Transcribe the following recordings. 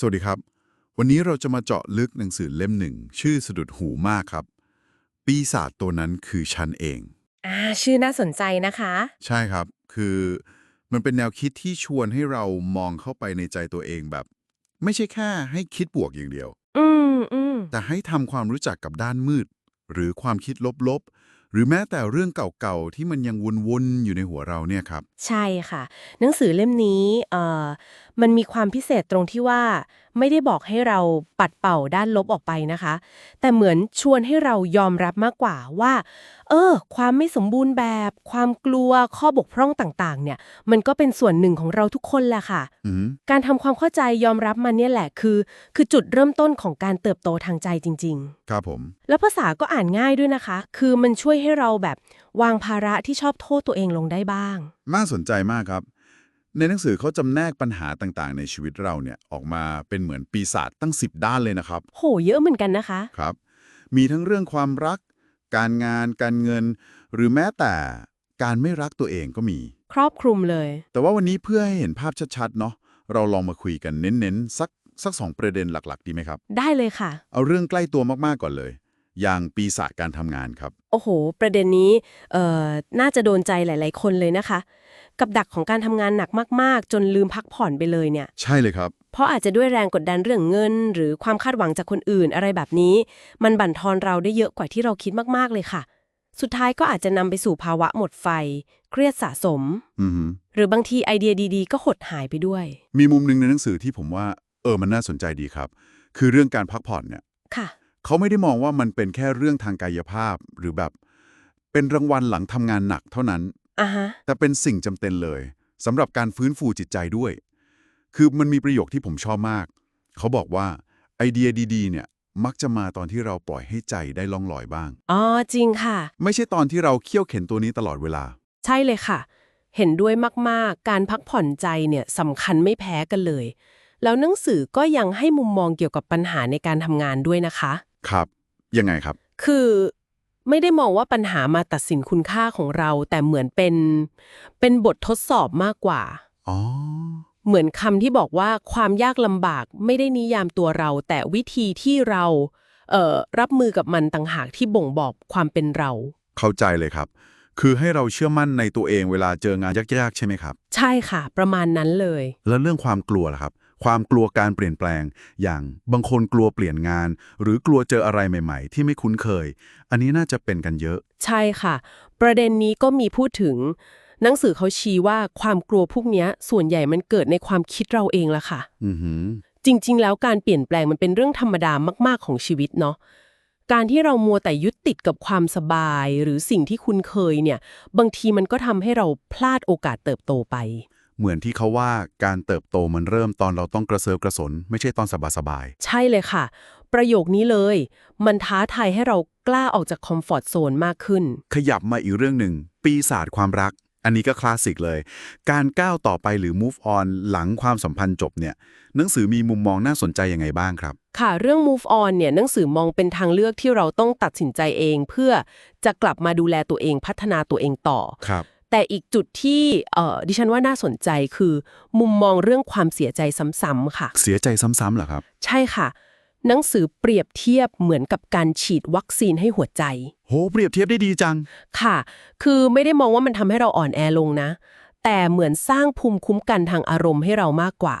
สวัสดีครับ วันนี้เราจะมาเจาะลึกหนังสือเล่มหนึ่ง ชื่อสะดุดหูมากครับ ปีศาจตัวนั้นคือฉันเองอ่าชื่อน่าสนใจนะคะ ใช่ครับ คือมันเป็นแนวคิดที่ชวนให้เรามองเข้าไปในใจตัวเองแบบ ไม่ใช่แค่ให้คิดบวกอย่างเดียว อืมอืมแต่ให้ทำความรู้จักกับด้านมืด หรือความคิดลบๆ หรือแม้แต่เรื่องเก่าๆ ที่มันยังวนๆ อยู่ในหัวเราเนี่ยครับ ใช่ค่ะ หนังสือเล่มนี้เอ่อมันมีความพิเศษตรงที่ว่า ไม่ได้บอกให้เราปัดเป่าด้านลบออกไปนะคะ แต่เหมือนชวนให้เรายอมรับมากกว่าว่า เออ ความไม่สมบูรณ์แบบ ความกลัวข้อบกพร่องต่างๆ เนี่ย มันก็เป็นส่วนหนึ่งของเราทุกคนแหละค่ะอืมการทำความเข้าใจยอมรับมันเนี่ยแหละคือ คือจุดเริ่มต้นของการเติบโตทางใจจริง ๆ ครับผม แล้วภาษาก็อ่านง่ายด้วยนะคะ คือมันช่วยให้เราแบบวางภาระที่ชอบโทษตัวเองลงได้บ้าง น่าสนใจมากครับ ในหนังสือเขาจำแนกปัญหาต่างๆ ในชีวิตเราเนี่ยออกมาเป็นเหมือนปีศาจตั้ง 10 ด้านเลยนะครับ โห เยอะเหมือนกันนะคะ ครับ มีทั้งเรื่องความรัก การงาน การเงิน หรือแม้แต่การไม่รักตัวเองก็มี ครอบคลุมเลย แต่ว่าวันนี้เพื่อให้เห็นภาพชัดๆ เนาะเราลองมาคุยกันเน้นๆ สักสักสองประเด็นหลักๆ ดีไหมครับ ได้เลยค่ะ เอาเรื่องใกล้ตัวมากๆก่อนเลย อย่างปีศาจการทำงานครับโอ้โห ประเด็นนี้เอ่อน่าจะโดนใจหลาย ๆ คนเลยนะคะ กับดักของการทำงานหนักมาก ๆ จนลืมพักผ่อนไปเลยเนี่ย ใช่เลยครับ เพราะอาจจะด้วยแรงกดดันเรื่องเงิน หรือความคาดหวังจากคนอื่นอะไรแบบนี้ มันบั่นทอนเราได้เยอะกว่าที่เราคิดมาก ๆ เลยค่ะ สุดท้ายก็อาจจะนำไปสู่ภาวะหมดไฟ เครียดสะสมอือหือหรือบางทีไอเดียดี ๆ ก็หดหายไปด้วย มีมุมหนึ่งในหนังสือที่ผมว่า เออมันน่าสนใจดีครับ คือเรื่องการพักผ่อนเนี่ยค่ะ เขาไม่ได้มองว่ามันเป็นแค่เรื่องทางกายภาพหรือแบบ เป็นรางวัลหลังทำงานหนักเท่านั้นอะฮะแต่เป็นสิ่งจำเป็นเลยสำหรับการฟื้นฟูจิตใจด้วย คือมันมีประโยคที่ผมชอบมาก เขาบอกว่าไอเดียดีๆ เนี่ยมักจะมาตอนที่เราปล่อยให้ใจได้ล่องลอยบ้าง อ๋อ จริงค่ะ ไม่ใช่ตอนที่เราเคี่ยวเข็นตัวนี้ตลอดเวลา ใช่เลยค่ะ เห็นด้วยมากๆ การพักผ่อนใจเนี่ยสำคัญไม่แพ้กันเลย แล้วหนังสือก็ยังให้มุมมองเกี่ยวกับปัญหาในการทำงานด้วยนะคะ ครับ ยังไงครับ คือไม่ได้มองว่าปัญหามาตัดสินคุณค่าของเรา แต่เหมือนเป็นเป็นบททดสอบมากกว่า อ๋อ เหมือนคำที่บอกว่าความยากลำบากไม่ได้นิยามตัวเรา แต่วิธีที่เราเอ่อรับมือกับมันต่างหากที่บ่งบอกความเป็นเรา เข้าใจเลยครับ คือให้เราเชื่อมั่นในตัวเองเวลาเจองานยากๆ ใช่ไหมครับ ใช่ค่ะ ประมาณนั้นเลย แล้วเรื่องความกลัวล่ะครับ ความกลัวการเปลี่ยนแปลง อย่างบางคนกลัวเปลี่ยนงาน หรือกลัวเจออะไรใหม่ๆ ที่ไม่คุ้นเคย อันนี้น่าจะเป็นกันเยอะ ใช่ค่ะ ประเด็นนี้ก็มีพูดถึง หนังสือเขาชี้ว่าความกลัวพวกเนี้ยส่วนใหญ่มันเกิดในความคิดเราเองละค่ะอือหือจริง ๆ แล้วการเปลี่ยนแปลงมันเป็นเรื่องธรรมดามากๆของชีวิตเนาะการที่เรามัวแต่ยึดติดกับความสบายหรือสิ่งที่คุ้นเคยเนี่ย บางทีมันก็ทำให้เราพลาดโอกาสเติบโตไป เหมือนที่เขาว่าการเติบโตมันเริ่มตอนเราต้องกระเซิร์ฟกระสน ไม่ใช่ตอนสบายใช่เลยค่ะ ประโยคนี้เลย มันท้าทายให้เรากล้าออกจากคอมฟอร์ทโซนมากขึ้น ๆ ขยับมาอีกเรื่องหนึ่ง ปีศาจความรัก อันนี้ก็คลาสสิกเลย การก้าวต่อไปหรือ move on หลังความสัมพันธ์จบเนี่ย หนังสือมีมุมมองน่าสนใจยังไงบ้างครับ ค่ะ เรื่อง move on เนี่ยหนังสือมองเป็นทางเลือกที่เราต้องตัดสินใจเอง เพื่อจะกลับมาดูแลตัวเองพัฒนาตัวเองต่อ ครับ แต่อีกจุดที่เอ่อดิฉันว่าน่าสนใจคือ มุมมองเรื่องความเสียใจซ้ำๆค่ะ เสียใจซ้ำๆเหรอครับ ใช่ค่ะ หนังสือเปรียบเทียบเหมือนกับการฉีดวัคซีนให้หัวใจ โห เปรียบเทียบได้ดีจัง ค่ะ คือไม่ได้มองว่ามันทำให้เราอ่อนแอลงนะ แต่เหมือนสร้างภูมิคุ้มกันทางอารมณ์ให้เรามากกว่า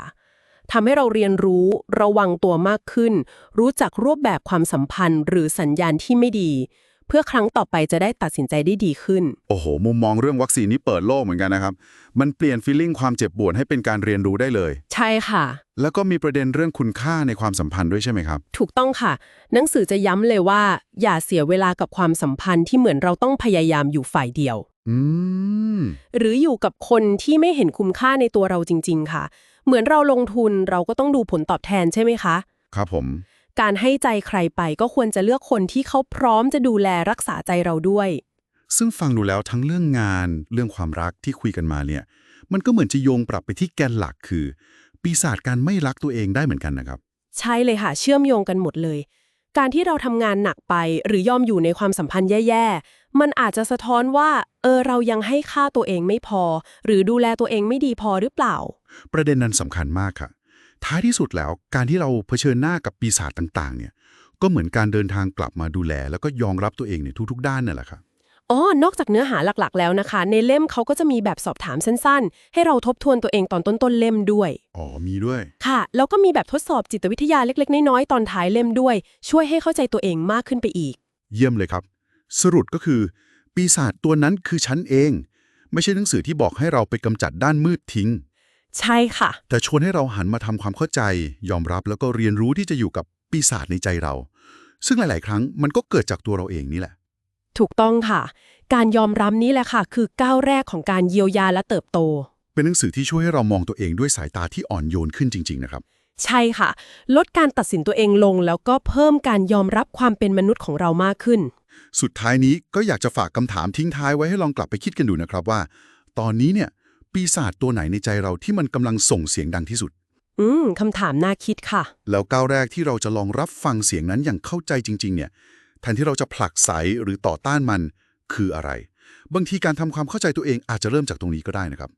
ทำให้เราเรียนรู้ระวังตัวมากขึ้น รู้จักรูปแบบความสัมพันธ์ หรือสัญญาณที่ไม่ดี เพื่อครั้งต่อไปจะได้ตัดสินใจได้ดีขึ้น โอ้โห มุมมองเรื่องวัคซีนนี้เปิดโลกเหมือนกันนะครับ มันเปลี่ยนฟีลลิ่งความเจ็บปวดให้เป็นการเรียนรู้ได้เลย ใช่ค่ะ แล้วก็มีประเด็นเรื่องคุณค่าในความสัมพันธ์ด้วยใช่ไหมครับ ถูกต้องค่ะ หนังสือจะย้ำเลยว่า อย่าเสียเวลากับความสัมพันธ์ที่เหมือนเราต้องพยายามอยู่ฝ่ายเดียว อืม หรืออยู่กับคนที่ไม่เห็นคุณค่าในตัวเราจริง ๆ ค่ะ เหมือนเราลงทุนเราก็ต้องดูผลตอบแทนใช่ไหมคะ ครับผม การให้ใจใครไปก็ควรจะเลือกคนที่เขาพร้อมจะดูแลรักษาใจเราด้วย ซึ่งฟังดูแล้วทั้งเรื่องงานเรื่องความรักที่คุยกันมาเนี่ย มันก็เหมือนจะโยงปรับไปที่แกนหลักคือ ปีศาจการไม่รักตัวเองได้เหมือนกันนะครับ ใช่เลยค่ะ เชื่อมโยงกันหมดเลย การที่เราทำงานหนักไปหรือยอมอยู่ในความสัมพันธ์แย่ๆ มันอาจจะสะท้อนว่า เออเรายังให้ค่าตัวเองไม่พอ หรือดูแลตัวเองไม่ดีพอหรือเปล่า ประเด็นนั้นสำคัญมากค่ะ ท้ายที่สุดแล้วการที่เราเผชิญหน้ากับปีศาจต่างๆ เนี่ย ก็เหมือนการเดินทางกลับมาดูแล แล้วก็ยอมรับตัวเองในทุกๆ ด้านนั่นแหละครับอ๋อ นอกจากเนื้อหาหลักๆ แล้วนะคะ ในเล่มเขาก็จะมีแบบสอบถามสั้นๆ ให้เราทบทวนตัวเองตอนต้นๆ เล่มด้วย อ๋อ มีด้วย ค่ะ แล้วก็มีแบบทดสอบจิตวิทยาเล็กๆ น้อยๆ ตอนท้ายเล่มด้วย ช่วยให้เข้าใจตัวเองมากขึ้นไปอีก เยี่ยมเลยครับ สรุปก็คือ ปีศาจตัวนั้นคือฉันเอง ไม่ใช่หนังสือที่บอกให้เราไปกำจัดด้านมืดทิ้ง ใช่ค่ะ แต่ชวนให้เราหันมาทำความเข้าใจ ยอมรับแล้วก็เรียนรู้ที่จะอยู่กับปีศาจในใจเรา ซึ่งหลาย ๆ ครั้งมันก็เกิดจากตัวเราเองนี่แหละ ถูกต้องค่ะ การยอมรับนี้แหละค่ะ คือก้าวแรกของการเยียวยาและเติบโต เป็นหนังสือที่ช่วยให้เรามองตัวเองด้วยสายตาที่อ่อนโยนขึ้นจริง ๆ นะครับ ใช่ค่ะ ลดการตัดสินตัวเองลงแล้วก็เพิ่มการยอมรับความเป็นมนุษย์ของเรามากขึ้น สุดท้ายนี้ก็อยากจะฝากคำถามทิ้งท้ายไว้ให้ลองกลับไปคิดกันดูนะครับว่า ตอนนี้เนี่ย ปีศาจตัวไหนในใจเราที่มันกำลังส่งเสียงดังที่สุด อืมคำถามน่าคิดค่ะ แล้วก้าวแรกที่เราจะลองรับฟังเสียงนั้นอย่างเข้าใจจริง ๆ เนี่ยแทนที่เราจะผลักไสหรือต่อต้านมันคืออะไร บางทีการทำความเข้าใจตัวเองอาจจะเริ่มจากตรงนี้ก็ได้นะครับ